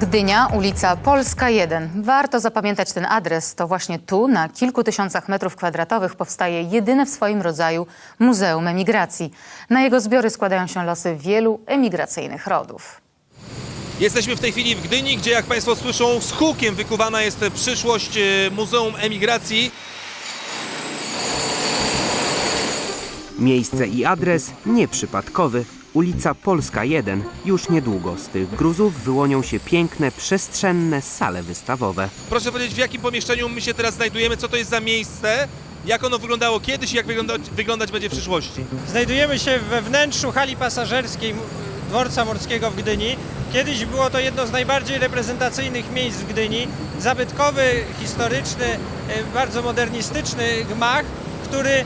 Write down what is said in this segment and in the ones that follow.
Gdynia, ulica Polska 1. Warto zapamiętać ten adres. To właśnie tu, na kilku tysiącach metrów kwadratowych, powstaje jedyne w swoim rodzaju Muzeum Emigracji. Na jego zbiory składają się losy wielu emigracyjnych rodów. Jesteśmy w tej chwili w Gdyni, gdzie jak Państwo słyszą z hukiem wykuwana jest przyszłość e, Muzeum Emigracji. Miejsce i adres nieprzypadkowy. Ulica Polska 1. Już niedługo z tych gruzów wyłonią się piękne, przestrzenne sale wystawowe. Proszę powiedzieć, w jakim pomieszczeniu my się teraz znajdujemy, co to jest za miejsce, jak ono wyglądało kiedyś i jak wyglądać, wyglądać będzie w przyszłości. Znajdujemy się we wnętrzu hali pasażerskiej dworca morskiego w Gdyni. Kiedyś było to jedno z najbardziej reprezentacyjnych miejsc w Gdyni. Zabytkowy, historyczny, e, bardzo modernistyczny gmach, który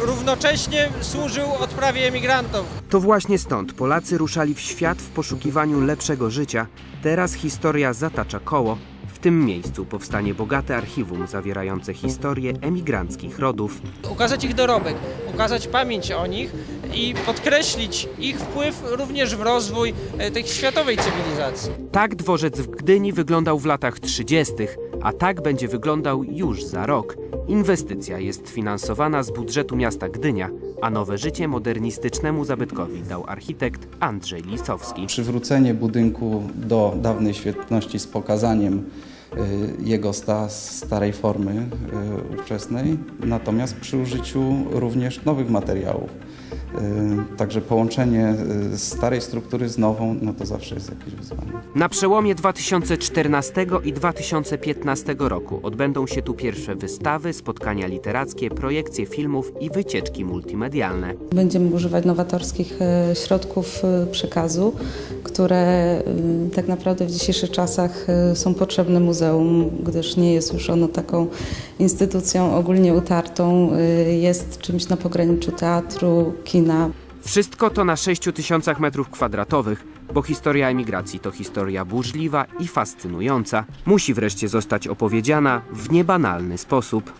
równocześnie służył odprawie emigrantów. To właśnie stąd Polacy ruszali w świat w poszukiwaniu lepszego życia. Teraz historia zatacza koło. W tym miejscu powstanie bogate archiwum zawierające historie emigranckich rodów. Ukazać ich dorobek, ukazać pamięć o nich i podkreślić ich wpływ również w rozwój e, tej światowej cywilizacji. Tak dworzec w Gdyni wyglądał w latach 30., a tak będzie wyglądał już za rok. Inwestycja jest finansowana z budżetu miasta Gdynia, a nowe życie modernistycznemu zabytkowi dał architekt Andrzej Lisowski. przywrócenie budynku do dawnej świetności z pokazaniem jego sta, starej formy y, ówczesnej, natomiast przy użyciu również nowych materiałów. Y, Także połączenie y, starej struktury z nową, no to zawsze jest jakieś wyzwanie. Na przełomie 2014 i 2015 roku odbędą się tu pierwsze wystawy, spotkania literackie, projekcje filmów i wycieczki multimedialne. Będziemy używać nowatorskich środków przekazu, które e, tak naprawdę w dzisiejszych czasach e, są potrzebne muzeum, gdyż nie jest już ono taką instytucją ogólnie utartą, e, jest czymś na pograniczu teatru, kina. Wszystko to na 6 tysiącach metrów kwadratowych, bo historia emigracji to historia burzliwa i fascynująca. Musi wreszcie zostać opowiedziana w niebanalny sposób.